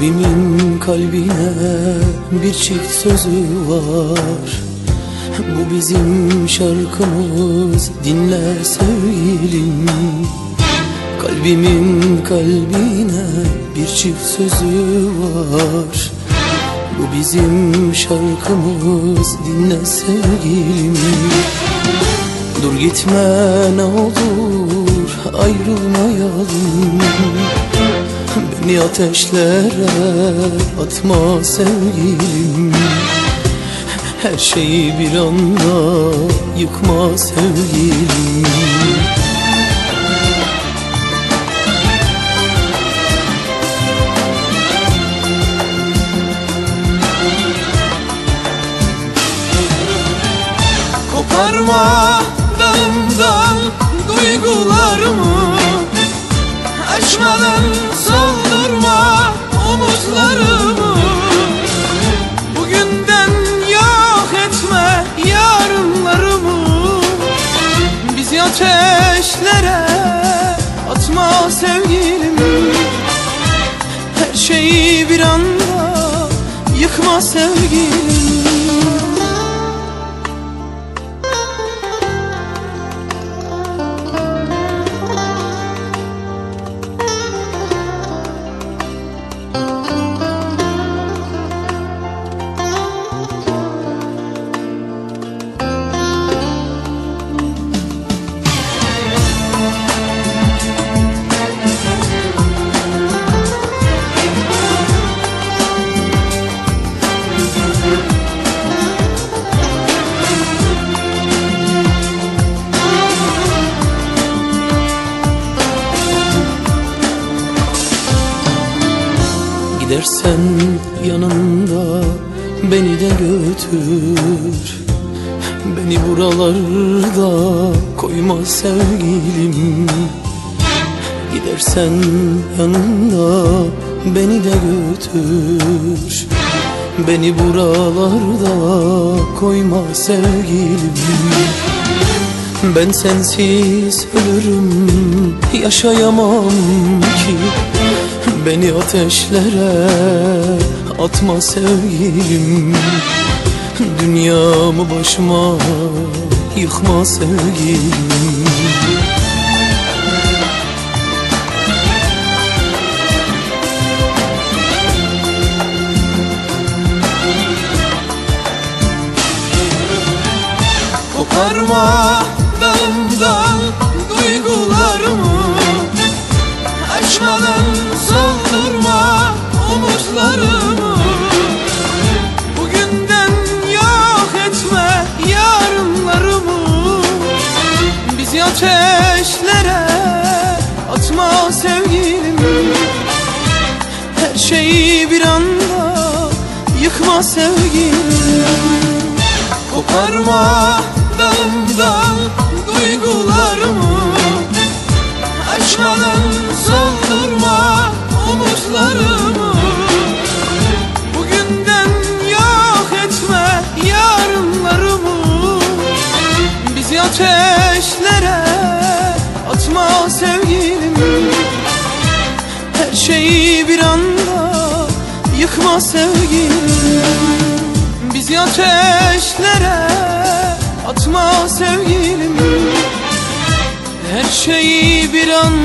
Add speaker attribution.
Speaker 1: Kalbimin kalbine bir çift sözü var. Bu bizim şarkımız dinle sevgilim. Kalbimin kalbine bir çift sözü var. Bu bizim şarkımız dinle sevgilim. Dur gitme ne olur ayrılmayalım Beni ateşlere atma sevgilim. Her şeyi bir anda yıkma sevgilim.
Speaker 2: Koparma dalımdan duygularımı Açmadan soldurma umutlarımı. Bugünden yok etme yarınlarımı. Bizi ateşlere atma sevgilim Her şeyi bir anda yıkma sevgilim
Speaker 1: Gidersen yanında beni de götür. Beni buralarda koyma sevgilim. Gidersen yanında beni de götür. Beni buralarda koyma sevgilim. Ben sensiz ölürüm yaşayamam ki Beni ateşlere atma sevgilim Dünyamı başıma yıkma sevgilim
Speaker 2: Koparma şeyi bir anda yıkma sevgilim Koparma dalımdan duygularımı yıkma sevgilim Bizi ateşlere atma sevgilim Her şeyi bir anda